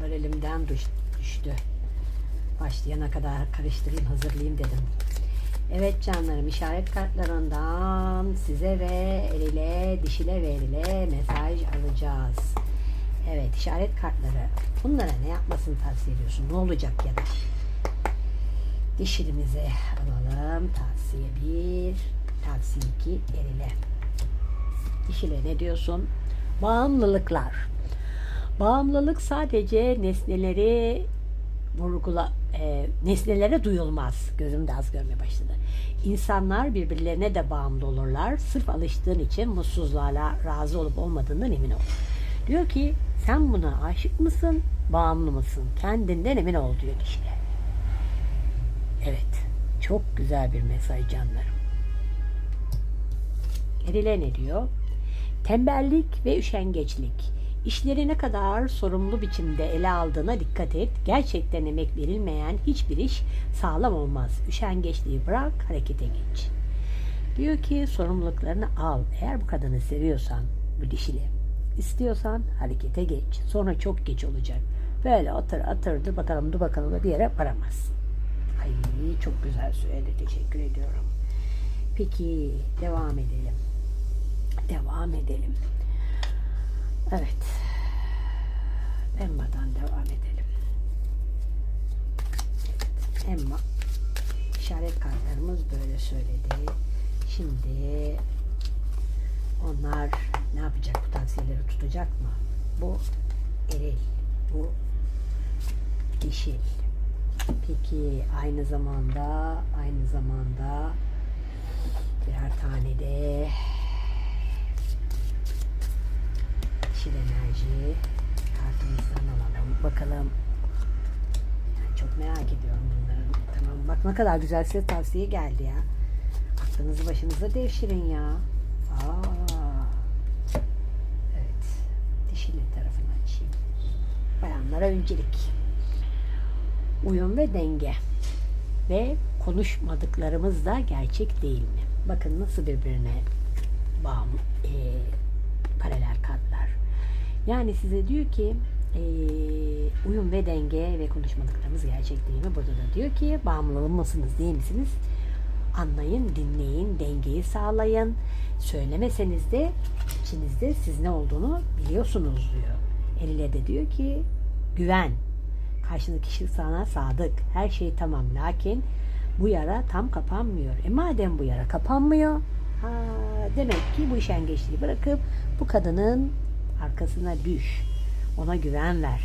kartlar elimden düş- düştü. Başlayana kadar karıştırayım, hazırlayayım dedim. Evet canlarım işaret kartlarından size ve el ile dişile ve el ile mesaj alacağız. Evet işaret kartları. Bunlara ne yapmasını tavsiye ediyorsun? Ne olacak ya da? Dişilimize alalım. Tavsiye 1, tavsiye 2 el ile. Dişile ne diyorsun? Bağımlılıklar. Bağımlılık sadece nesneleri vurgula e, nesnelere duyulmaz. Gözüm de az görmeye başladı. İnsanlar birbirlerine de bağımlı olurlar. Sırf alıştığın için mutsuzluğa razı olup olmadığından emin ol. Diyor ki sen buna aşık mısın, bağımlı mısın? Kendinden emin ol diyor kişiler. Evet. Çok güzel bir mesaj canlarım. Erile ne diyor? Tembellik ve üşengeçlik. İşleri ne kadar sorumlu biçimde ele aldığına dikkat et. Gerçekten emek verilmeyen hiçbir iş sağlam olmaz. Üşengeçliği bırak, harekete geç. Diyor ki sorumluluklarını al. Eğer bu kadını seviyorsan, bu dişili, istiyorsan harekete geç. Sonra çok geç olacak. Böyle atır atır dur bakalım dur bakalım da bir yere varamazsın. Ay çok güzel söyledi. Teşekkür ediyorum. Peki devam edelim. Devam edelim. Evet. Emma'dan devam edelim. Emma işaret kartlarımız böyle söyledi. Şimdi onlar ne yapacak bu tavsiyeleri tutacak mı? Bu eril, bu dişil. Peki aynı zamanda aynı zamanda birer tane de dişil kartımızdan alalım. Bakalım. Yani çok merak ediyorum bunların. Tamam bak ne kadar güzel size tavsiye geldi ya. Aklınızı başınıza devşirin ya. Aa. Evet. Dişili tarafını açayım. Bayanlara öncelik uyum ve denge ve konuşmadıklarımız da gerçek değil mi? Bakın nasıl birbirine bağımlı e. Yani size diyor ki e, uyum ve denge ve konuşmadıklarımız gerçek değil mi? Burada da diyor ki bağımlı mısınız değil misiniz? Anlayın, dinleyin, dengeyi sağlayın. Söylemeseniz de içinizde siz ne olduğunu biliyorsunuz diyor. Eliyle de diyor ki güven, Karşındaki kişi sana sadık. Her şey tamam. Lakin bu yara tam kapanmıyor. E madem bu yara kapanmıyor, ha, demek ki bu işengeçliği bırakıp bu kadının arkasına düş. Ona güven ver.